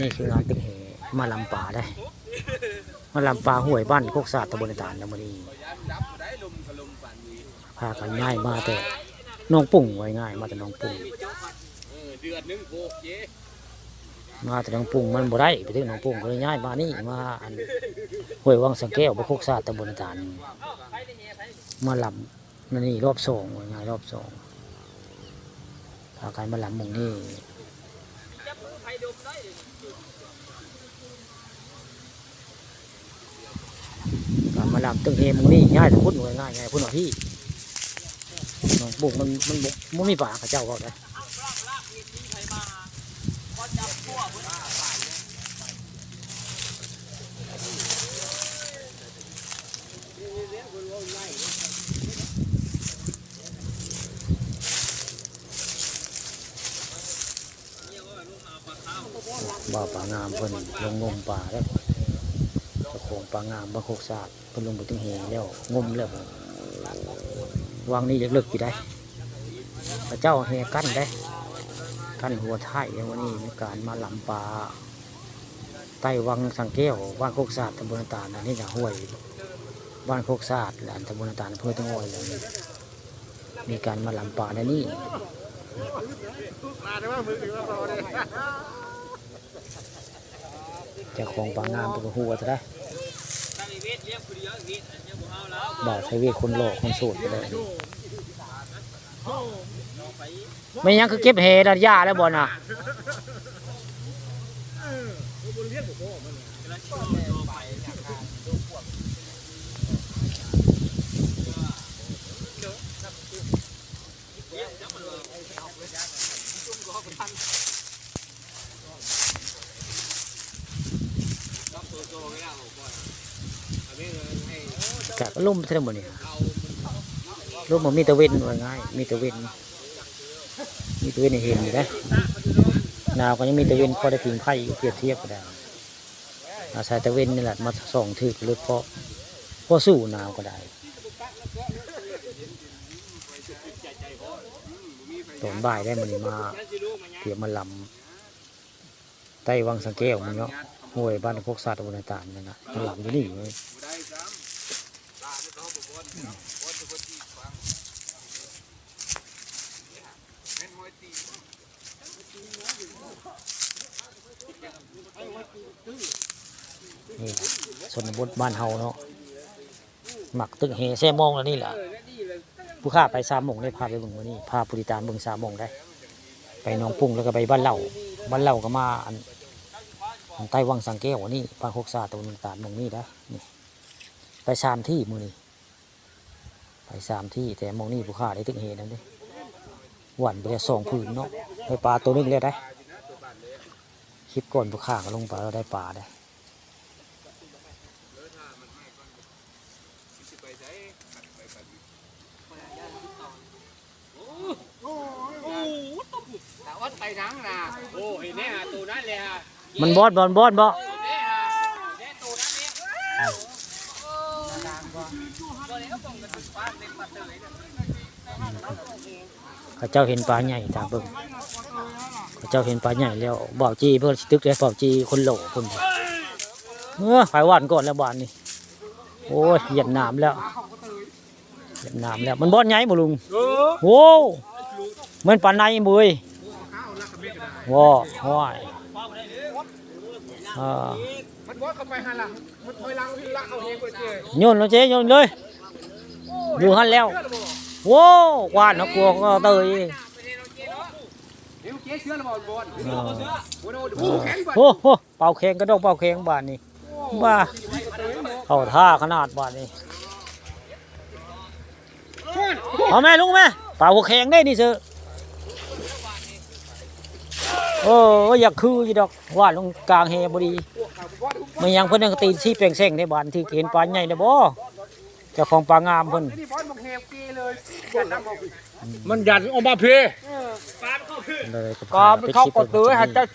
นี่คืองานตึกเหมาลำป่าได้ มาลำป่าห้วยบ้านโคกศาสตร์ตำบลตาลนะมื้อนี้พากันง่ายมาแต่น้องปุ่งไว้ง่าย มาแต่น้องปุ่งมาแต่น้องปุ่งมันบ่ได้ไปถึงน้องปุ่งก็เลยย้ายมานี่มาอันห้วยวังสังแก้วบ่โคกศาสตร์ตำบลตาลมาลำนั่นนี่รอบสองไว้ง่ายรอบสองพากันมาลำมองนี่ การมาลำตึงเฮมึงนี่ง่ายแต่พุ่นหน่วยง่ายไงพุ่นหน่อยที่บุกมันมันบุกมันไมีป่าข้าเจ้าเขาได้ บ่าวป่างามเพิ่นลงงมป่าแล้วเจ้าขงปลางามบางโคกศาสตร์เพิ่นลงไปถึงเหวแล้วงมแล้ววางนี่เลิกๆกี่ได้พระเจ้าแหกั้นได้ กั้นหัวท้ายอาวันนี้มีการมาหลำปลาใต้วังสังแก้วบ้านโคกศาสตร์ตำบลตาลอันนี้จะห้วย บ้านโคกศาสตร์และตำบลตาลอำเภอตั้งอ้อยเลยมีการมาหลำปลาในนี่มาได้ว่ามือถือมาต่อเลย เจ้าของปลางามเป็นหัวจะได้ตั้งอีเวทเรียกคนเดียวอีเวทเรียกบุเอาแล้วบ่ายเวทคนโลกคนสูตรไปเลยไม่ยังคือเก็บเฮดัดยาแล้วบ่น่ะ กะก็ล่มเท่าหมดนี่ยล่มมันมีตะเวนว่าง่าย มีตะเวนมีตะเวนเห็นอยู่ได้หนาวก็ยังมีตะเวนพอได้พิงไพ่เปรียบเทียบก็ได้อาศัยตะเวนนี่แหละมาส่องถือรถเพาะพอสู้หนาวก็ได้ตอนบ่ายได้มันมาเกี่ยวมาลำใต้วังสังแก้วมันเนาะ ห้วยบ้านพวกสัตว์อุณตานนั่นนะมันลำอยู่นี่เว้ยนี่ชนบทบ้านเฮาเนาะหมักตึกเฮแซ่มองแล้วนี่แหละผู้ข้าไปสามมงได้พาไปบิ่งวันนี้พาผู้ติดตามบิ่งสามมงได้ ไปหนองปุ้งแล้วก็ไปบ้านเหล่าบ้านเหล่าก็มาอัน อันใต้วังสังแก้วนี่ปางโคกซาตะวันตาลมองนี่นะนี่ไปสามที่มือนี่ไปสามที่แต่มองนี่ผู้ข้าได้ตึกเฮนั่นเด้หวันไปแล้วสองผืนเนาะไปปลาตัวหนึงเลยได้คลิปก่อนผู้ข้าก็ลงไปแล้วได้ปลาได้แต่ว่าไทยนังนะโอ้เห็นแน่ตัวนั้นเลยฮะ มันบอดบอลบอดบ่เห็นแน่ฮะเห็นตัวนั้นเนี่ยตัวนี้ก็ป่องกันปลาเล็กปลาเตยเนี่ยเขาเจ้าเห็นปลาใหญ่ตามเบิ่งเขาเจ้าเห็นปลาใหญ่แล้วบ่าวจีเพื่อสิตึกเลยบ่าวจีคนโหลคนบ่เมื่อไปหวานก่อนแล้วบานนี่โอ้ยเหยียบน้ำแล้วเหยียบน้ำแล้ว มันบอดใหญ่บ่ลุงเออโว้วเหมือนปลาในบุยว้าห้อยอ่า มันบอสเข้าไปหันหลังมันถอยหลังพี่ละเอาเองไปเจ๊โยนแล้วเจ๊โยนเลย อยู่หันแล้วโว้วกวานเขากลัวก็เตยเดี๋ยวเจ๊เชื่อแล้วบอลบอลอ่าโอ้โหดูแข็งไปโอ้โหเป่าแข็งกระดกเป่าแข็งบานนี้บ้าเข้าท่าขนาดบานนี้เอาแม่ลุงแม่เป่าแข็งได้นี่เสือ โอ้ยอยากคืออยู่ดอกว่าลงกลางเฮบดีมันยังเพิ่นยังตีนชีเปล่งเส้งในบ้านที่เห็นปลาใหญ่นะบ่เจ้าของปลางามเพิ่นนี่บอลบอกเฮลกีเลยยันน้ำบอกมันยันออกมาเพปลาเข้าพื้นเลยก็มันเข้าประตูให้เจ้า